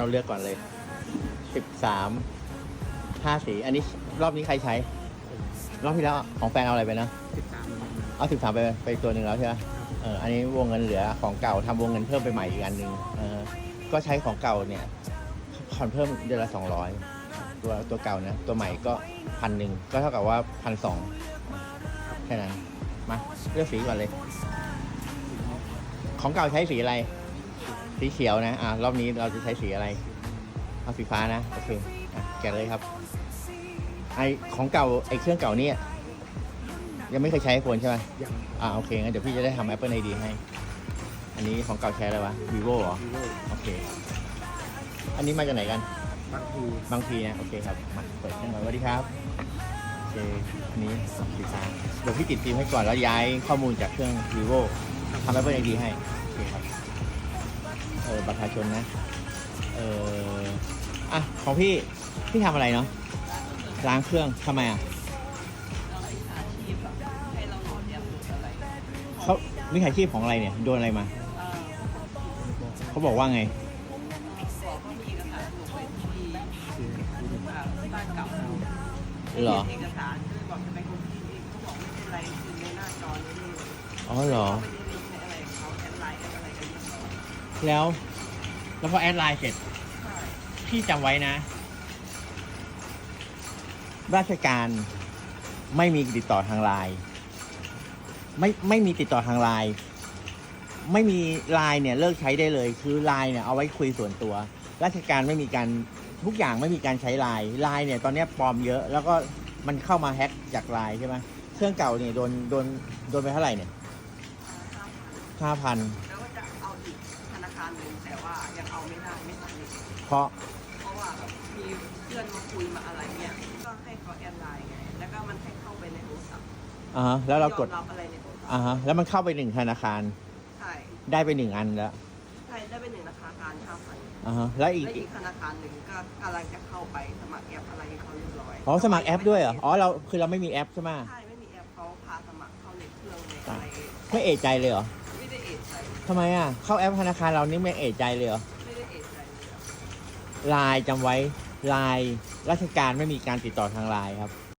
เราเลือกก่อนเลยสิบสามห้าสี อันนี้รอบนี้ใครใช้ รอบที่แล้วของแฟนเอาอะไรไปนะสิบสามเอาสิบสามไปไปตัวหนึ่งแล้วใช่ไหมเอออันนี้วงเงินเหลือของเก่าทำวงเงินเพิ่มไปใหม่อีกอันหนึ่งเออก็ใช้ของเก่าเนี่ยผ่อนเพิ่มเดือนละสองร้อยตัวตัวเก่านะตัวใหม่ก็พันหนึ่งก็เท่ากับว่าพันสองแค่นั้นมาเลือกสีก่อนเลย ของเก่าใช้สีอะไร สีเขียวนะอ่ารอบนี้เราจะใช้สีอะไรเอาสีฟ้านะโอเคอะแกะเลยครับไอของเก่าไอเครื่องเก่าเนี่ยยังไม่เคยใช้ไอโฟนใช่ไหมยังอ่าโอเคงั้นเดี๋ยวพี่จะได้ทำ Apple ID ให้ อันนี้ของเก่าแชร์อะไรวะ vivo เหรอวีโว่โอเค อันนี้มาจากไหนกัน บางทีบางพีนะ โอเคครับ มาเปิดเครื่องก่อนสวัสดีครับ โอเค อันนี้สีฟ้าเดี๋ยวพี่ติดฟิล์มให้ก่อนแล้วย้ายข้อมูลจากเครื่อง vivo ทำ Apple ID ให้ โอเคครับเออบัตรประชาชนนะเอออะของพี่พี่ทำอะไรเนาะล้างเครื่องทำไมอะเขามิจฉาชีพของอะไรเนี่ยโดนอะไรมาเขาบอกว่าไงบอกว่ามีเอกสารส่งไปที่คือคืออ่าบ้านเก่าเราเหรอเอกสารก็เลยบอกจะไปกรุงเทพเองเขาบอกไม่เป็นไรคือในหน้าจอนี่เลยอ๋อเหรอ แล้ว แล้วพอแอดไลน์เสร็จ พี่จำไว้นะ ราชการไม่มีติดต่อทางไลน์ไม่ไม่มีติดต่อทางไลน์ไม่มีไลน์เนี่ยเลิกใช้ได้เลย คือไลน์เนี่ยเอาไว้คุยส่วนตัว ราชการไม่มีการทุกอย่างไม่มีการใช้ไลน์ไลน์เนี่ยตอนนี้ปลอมเยอะ แล้วก็มันเข้ามาแฮ็กจากไลน์ใช่ไหมเครื่องเก่าเนี่ยโดนโดนโดนไปเท่าไหร่เนี่ยห้าพัน เร็จเพราะเพราะว่าแบบมีเพื่อนมาคุยมาอะไรเนี่ยก็ให้เขาแอดไลน์ไงแล้วก็มันให้เข้าไปในโทรศัพท์อ่าฮะแล้วเรากดยอมรับอะไรในโทรศัพท์อ่าฮะแล้วมันเข้าไปหนึ่งธนาคาร ใช่ได้ไปหนึ่งอันแล้วใช่ได้เป็นหนึ่งธนาคารห้าพันอ่าฮะแล้วอีกและอีกธนาคารหนึ่งก็กำลังจะเข้าไปสมัครแอปอะไรให้เขาเรียบร้อยอ๋อสมัครแอปด้วยเหรออ๋อเราคือเราไม่มีแอปใช่ไหมใช่ไม่มีแอปเขาพาสมัครเข้าในเครื่องในอะไรไม่เอะใจเลยเหรอไม่ได้เอะใจทำไมอะเข้าแอปธนาคารเรานี่ไม่เอะใจเลยเหรอ ไลน์จำไว้ไลน์ราชการไม่มีการติดต่อทางไลน์ครับ